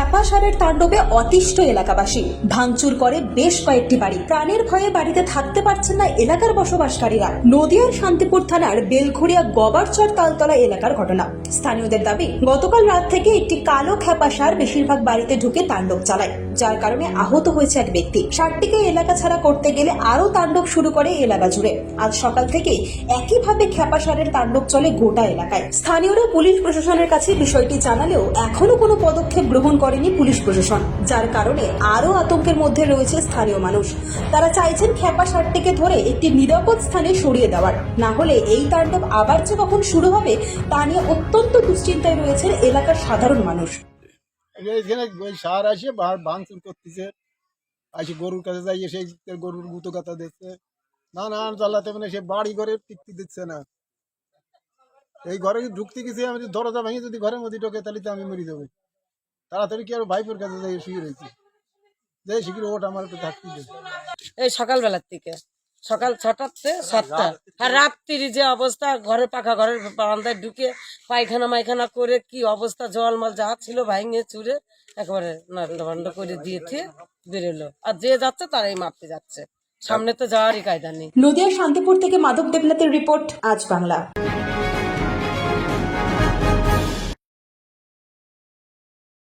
খ্যাপা সারের তাণ্ডবে অতিষ্ঠ এলাকাবাসী। ভাঙচুর করে বেশ কয়েকটি বাড়ি। প্রাণের ভয়ে বাড়িতে থাকতে পারছেন না এলাকার বসবাসকারীরা। নদিয়ার শান্তিপুর থানার বেলঘড়িয়া গবারচর তালতলা এলাকার ঘটনা। স্থানীয়দের দাবি, গতকাল রাত থেকে একটি কালো খ্যাপা সার বেশিরভাগ বাড়িতে ঢুকে তাণ্ডব চালায়। যার কারণে আহত হয়েছে এক ব্যক্তি। সারটিকে এলাকা ছাড়া করতে গেলে আরও তাণ্ডব শুরু করে এলাকা জুড়ে। আজ সকাল থেকে একইভাবে খ্যাপা সারের তাণ্ডব চলে গোটা এলাকায়। স্থানীয়রা পুলিশ প্রশাসনের কাছে বিষয়টি জানালেও এখনও কোনো পদক্ষেপ গ্রহণ করেনি পুলিশ প্রশাসন, যার কারণে আরও আতঙ্কের মধ্যে রয়েছে স্থানীয় মানুষ। তারা চাইছেন খ্যাপা সারটিকে ধরে একটি নিরাপদ স্থানে সরিয়ে দেওয়ার। না হলে এই তাণ্ডব আবার যে কখন শুরু হবে, তা নিয়ে অত্যন্ত দুশ্চিন্তায় রয়েছেন এলাকার সাধারণ মানুষ। এইখানে ওই সার আসে ভাঙচুর করতেছে। আসে গরুর কাছে যাই সেই গরুর গুতো গাতা দিচ্ছে। না না জ্বালাতে মানে সে বাড়ি ঘরে টিকতে দিচ্ছে না। এই ঘরে ঢুকতে গেছি আমি দরজা ভেঙে যদি ঘরের মধ্যে ঢোকে, তাহলে তো আমি মরে যাব। তাড়াতাড়ি কি আর ভাইপোর কাছে যাই শুয়ে রয়েছি? যাই শিখির ওটা আমার একটু থাকতে এই সকালবেলার থেকে সকাল ছটাতে সাতটা। আর রাত্রি যে অবস্থা ঘরের পাখা ঘরের বারান্দায় ঢুকে পায়খানা মাইখানা করে কি অবস্থা জল মাল যা ছিল ভাঙে চুরে একবারে নান্ড করে দিয়েছে বেরোলো। আর যে যাচ্ছে তারাই মারতে যাচ্ছে। সামনে তো যাওয়ারই কায়দা নেই। নদিয়া শান্তিপুর থেকে মাধব দেবনাথের রিপোর্ট আজ বাংলা।